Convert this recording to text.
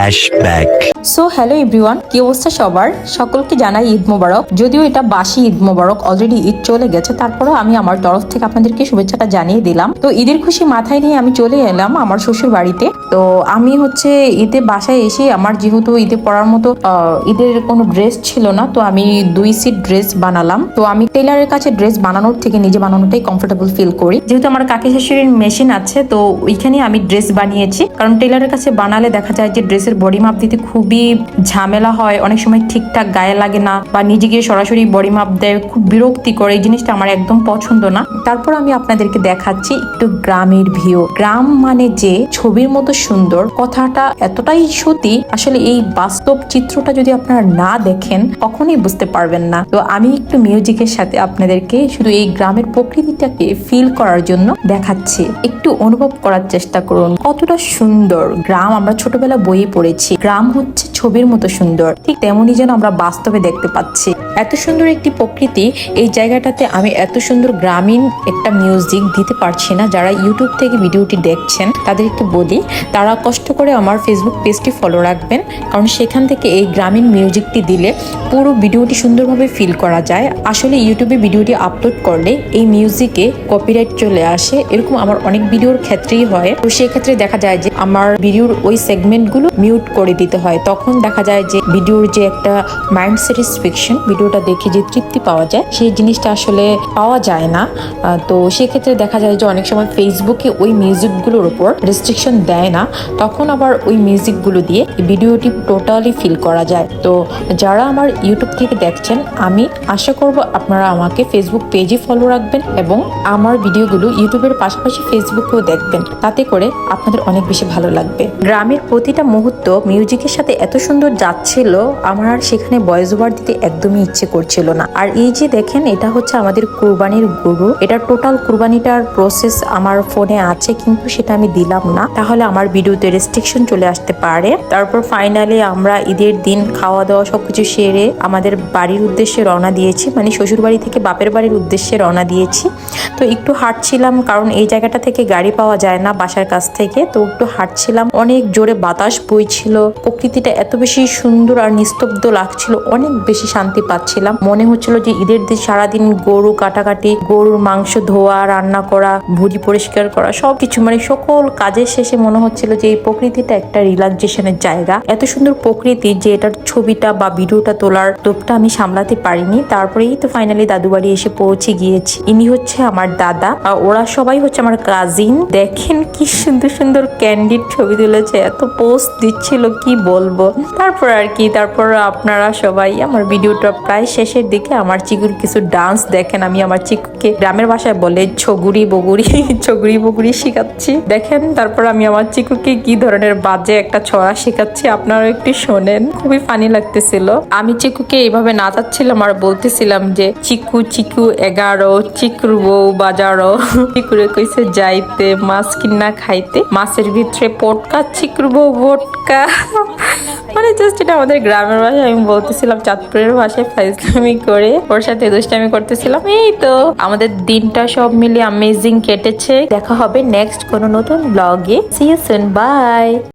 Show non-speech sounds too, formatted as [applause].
Flashback. So hello everyone কি অবস্থা সবার? সকলকে জানাই ঈদ মোবারক। যদিও এটা বাসি ঈদ মোবারক অলরেডি ঈদ চলে গেছে, তারপরেও আমি আমার তরফ থেকে আপনাদেরকে শুভেচ্ছাটা জানিয়ে দিলাম। তো ঈদের খুশি মাথায় নিয়ে আমি চলে এলাম আমার শ্বশুর বাড়িতে। তো আমি হচ্ছে ঈদে বাসায় এসে আমার যেহেতু ঈদে পড়ার মতো ঈদের কোনো ড্রেস ছিল না, তো আমি দুই সিট ড্রেস বানালাম। তো আমি টেলারের কাছে ড্রেস বানানোর থেকে নিজে বানানোটাই কমফোর্টেবল ফিল করি। যেহেতু আমার কাকি শাশুড়ির মেশিন আছে, তো ওইখানে আমি ড্রেস বানিয়েছি। কারণ টেলারের কাছে বানালে দেখা যায় যে ড্রেসের বডি মাপ দিতে খুবই ঝামেলা হয়, অনেক সময় ঠিকঠাক গায়ে লাগে না বা নিজে গিয়ে সরাসরি বডি মাপ দেয়, খুব বিরক্তি করে, এই জিনিসটা আমার একদম পছন্দ না। তারপর আমি আপনাদেরকে দেখাচ্ছি একটু গ্রামের ভিউ গ্রাম মানে যে ছবির মতো সুন্দর, কথাটা এতটাই সত্যি, আসলে এই বাস্তব চিত্রটা যদি আপনারা না দেখেন, কখনোই বুঝতে পারবেন না। তো আমি একটু মিউজিকের সাথে আপনাদেরকে শুধু এই গ্রামের প্রকৃতিটাকে ফিল করার জন্য দেখাচ্ছি। একটু অনুভব করার চেষ্টা করুন। কতটা সুন্দর গ্রাম, আমরা ছোটবেলা বইয়ে পড়েছি। গ্রাম হচ্ছে ছবির মতো সুন্দর। ঠিক তেমনই যেন আমরা বাস্তবে দেখতে পাচ্ছি। এত সুন্দর একটি প্রকৃতি, এই জায়গাটাতে আমি এত সুন্দর গ্রামীণ একটা মিউজিক দিতে পারছি না। যারা ইউটিউব থেকে ভিডিওটি দেখছেন, তাদেরকে বলি, তারা কষ্ট করে আমার ফেসবুক পেজটি ফলো রাখবেন। কারণ সেখান থেকে এই গ্রামীণ মিউজিকটি দিলে পুরো ভিডিওটি সুন্দরভাবে ফিল করা যায়। আসলে ইউটিউবে ভিডিওটি আপলোড করলে এই মিউজিকে কপিরাইট চলে আসে। এরকম আমার অনেক ভিডিওর ক্ষেত্রেই হয়। তো সেক্ষেত্রে দেখা যায় যে আমার ভিডিওর ওই সেগমেন্টগুলো মিউট করে দিতে হয়। তখন দেখা যায় যে ভিডিওর যে একটা মাইন্ড স্যাটিসফ্যাকশন ভিডিওটা দেখে যে তৃপ্তি পাওয়া যায়, সেই জিনিসটা আসলে পাওয়া যায় না। তো সেক্ষেত্রে দেখা যায় যে অনেক সময় ফেসবুকে ওই মিউজিকগুলোর উপর রেস্ট্রিকশন দেয় না। তখন আবার ওই মিউজিকগুলো দিয়ে ভিডিওটি টোটালি ফিল করা যায়। তো যারা আমার ইউটিউব থেকে দেখছেন, আমি আশা করব আপনারা আমাকে ফেসবুক পেজে ফলো রাখবেন এবং আমার ভিডিওগুলো ইউটিউবের পাশাপাশি ফেসবুকেও দেখবেন। তাতে করে আপনাদের অনেক বেশি ভালো লাগবে। গ্রামের প্রতিটা মুহূর্ত মিউজিকের সাথে এত সুন্দর যাচ্ছিল আমার আর সেখানে ভয়েস ওভার দিতে একদমই ইচ্ছে করছিল না। আর এই যে দেখেন, এটা হচ্ছে আমাদের কুরবানির গরু। এটা টোটাল কুরবানিটার প্রসেস আমার ফোনে আছে, কিন্তু সেটা আমি দিলাম না। তাহলে আমার ভিডিওতে রেস্ট্রিকশন চলে আসতে পারে। তারপর ফাইনালি আমরা ঈদের দিন খাওয়া দাওয়া সবকিছু সেরে আমাদের বাড়ির উদ্দেশ্যে রওনা দিয়েছি। মানে শ্বশুর বাড়ি থেকে বাপের বাড়ির উদ্দেশ্যে রওনা দিয়েছি। তো একটু হাঁটছিলাম, কারণ এই জায়গাটা থেকে গাড়ি পাওয়া যায় না বাসার কাছ থেকে। তো একটু হাঁটছিলাম, অনেক জোরে বাতাস বইছিল। প্রকৃতিটা এত বেশি সুন্দর আর নিস্তব্ধ লাগছিল, অনেক বেশি শান্তি পাচ্ছিলাম। মনে হচ্ছিল যে ঈদের দিন সারাদিন গরু কাটাকাটি, গরুর মাংস ধোয়া, রান্না করা ভুজি পরিষ্কার করা, সবকিছু মানে সকল কাজের শেষে মনে হচ্ছিল যে এই প্রকৃতিটা একটা রিল্যাক্সেশনের জায়গা। এত সুন্দর প্রকৃতি যে এটার ছবিটা বা ভিডিওটা তোলার লোভটা আমি সামলাতে পারিনি। তারপরেই তো ফাইনালি দাদু বাড়ি এসে পৌঁছে গিয়েছি। ইনি হচ্ছে আমার দাদা। আর ওরা সবাই হচ্ছে আমার কাজিন দেখেন কি সুন্দর সুন্দর ক্যান্ডিড ছবি তুলেছে। এত পোস্ট দিচ্ছিল, কি বলব? তারপর আর কি, তারপর আপনারা সবাই আমার ভিডিওটা প্রায় শেষের দিকে আমার চিকুর কিছু ডান্স দেখেন। আমি আমার চিকুকে গ্রামের ভাষায় বলে ছগুড়ি বগুড়ি [laughs] ছগুড়ি বগুড়ি শেখাচ্ছি। দেখেন, তারপর আমি আমার চিকুকে কি ধরনের বাজে একটা ছড়া শেখাচ্ছি আপনারা একটু শোনেন। খুবই ফানি লাগতেছিল। আমি চিকুকে এইভাবে নাচাচ্ছিলাম আর বলতেছিলাম যে, চিকু চিকু, এগারো, চিকুর বউ বাজারো। [laughs] চিকুরে কইছে, যাইতে, মাছ কিনা খাইতে। মাছের ভিতরে পটকা, চিকুর বউ ভটকা [laughs] মানে জাস্ট এটা আমাদের গ্রামের ভাষায় আমি বলতেছিলাম, চাঁদপুরের ভাষায় ফাইজলামি করে। ওর সাথে দুষ্টামি করতেছিলাম। এই তো, আমাদের দিনটা সব মিলে অ্যামেজিং কেটেছে। দেখা হবে নেক্সট কোনো নতুন ব্লগে সি ইউ সুন বাই